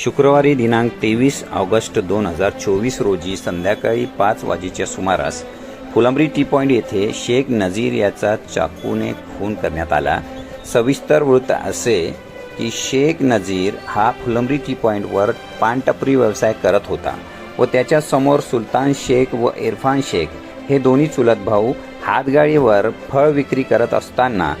शुक्रवारी दिनांक तेवीस ऑगस्ट दोन हजार चोवीस रोजी संध्याकाळी पाच वाजेच्या सुमारास फुलंब्री टी पॉईंट येथे शेख नझीर याचा चाकूने खून करण्यात आला. सविस्तर वृत्त असे की शेख नझीर हा फुलंब्री टी पॉईंटवर पानटपरी व्यवसाय करत होता व त्याच्यासमोर सुलतान शेख व इरफान शेख हे दोन्ही चुलत भाऊ हातगाडीवर फळ विक्री करत असताना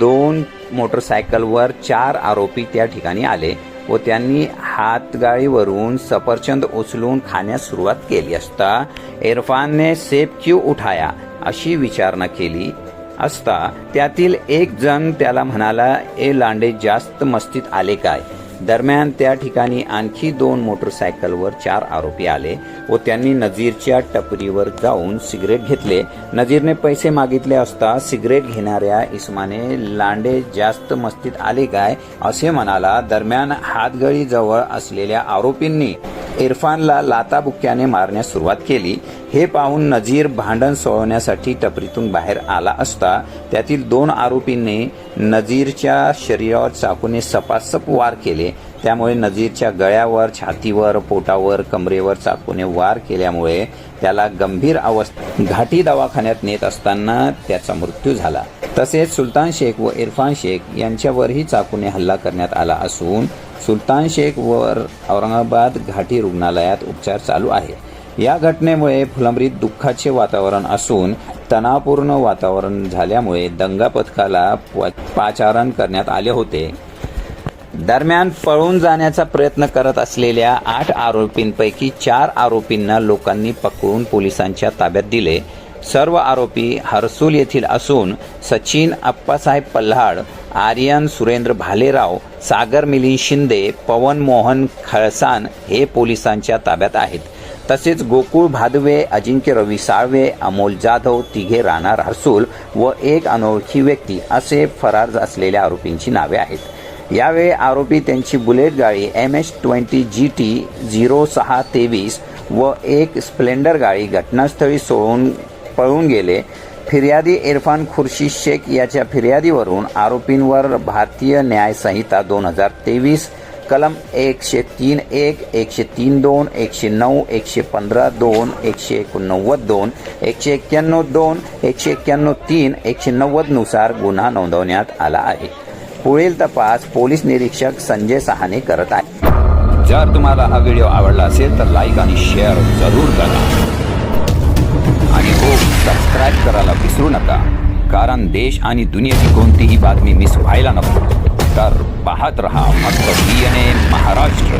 दोन मोटरसायकलवर चार आरोपी त्या ठिकाणी आले. व त्यांनी हातगाळीवरून सफरचंद उचलून खाण्यास सुरुवात केली असता इरफानने सेफ क्यू उठाया अशी विचारणा केली असता त्यातील एक जण त्याला म्हणाला ए लांडे जास्त मस्तीत आले काय? दरम्यान त्या ठिकाणी आणखी दोन मोटरसायकलवर चार आरोपी आले व त्यांनी नजीरच्या टपरीवर जाऊन सिगरेट घेतले. नजीरने पैसे मागितले असता सिगरेट घेणाऱ्या इस्माने लांडे जास्त मस्तीत आले काय? असे म्हणाला. दरम्यान हातगळी जवळ असलेल्या आरोपींनी इरफानला लाताबुक्क्याने मारण्यास सुरुवात केली. हे पाहून नजीर भांडण सोडवण्यासाठी टपरीतून बाहेर आला असता त्यातील दोन आरोपींनी नजीरच्या शरीरावर चाकूने सपासप वार केले. त्यामुळे नजीरच्या गळ्यावर छातीवर पोटावर कमरेवर चाकूने वार केल्यामुळे त्याला गंभीर अवस्था घाटी दवाखान्यात नेत असताना त्याचा मृत्यू झाला. तसेच सुलतान शेख व इरफान शेख यांच्यावरही चाकूने हल्ला करण्यात आला असून सुलतान शेखवर औरंगाबाद घाटी रुग्णालयात उपचार चालू आहे. या घटनेमुळे फुलंब्रीत दुःखाचे वातावरण असून तणावपूर्ण वातावरण झाल्यामुळे दंगा पथकाला प- पाचारण करण्यात आले होते. दरम्यान पळून जाण्याचा प्रयत्न करत असलेल्या आठ आरोपींपैकी चार आरोपींना लोकांनी पकडून पोलिसांच्या ताब्यात दिले. सर्व आरोपी हर्सूल येथील असून सचिन अप्पासाहेब पल्हाड आर्यन सुरेंद्र भालेराव सागर मिलिंद शिंदे पवन मोहन खळसान हे पोलिसांच्या ताब्यात आहेत. तसेच गोकुळ भादवे अजिंक्य रवी साळवे अमोल जाधव तिघे राहणार हर्सूल व एक अनोळखी व्यक्ती असे फरार असलेल्या आरोपींची नावे आहेत. यावेळी आरोपी त्यांची बुलेट गाडी M H twenty G T zero सहा तेवीस व एक स्प्लेंडर गाडी घटनास्थळी सोडून पळून गेले. फिर्यादी इरफान खुर्शीद शेख याच्या फिर्यादीवरून आरोपींवर भारतीय न्याय संहिता दोन हजार तेवीस कलम एकशे तीन एक एकशे तीन दोन एकशे नऊ एकशे पंधरा दोन एकशे एकोणनव्वद दोन एकशे एक्क्याण्णव दोन एकशे एक्क्याण्णव तीन एकशे नव्वदनुसार गुन्हा नोंदवण्यात आला आहे. पुढील तपास पोलीस निरीक्षक संजय सहाने करत आहे. जर तुम्हाला हा व्हिडिओ आवडला असेल तर लाईक आणि शेअर जरूर करा. आणि हो सबस्क्राईब करायला विसरू नका. कारण देश आणि दुनियेची कोणतीही बातमी मिस व्हायला नको. तर पाहत रहा फक्त ए महाराष्ट्र.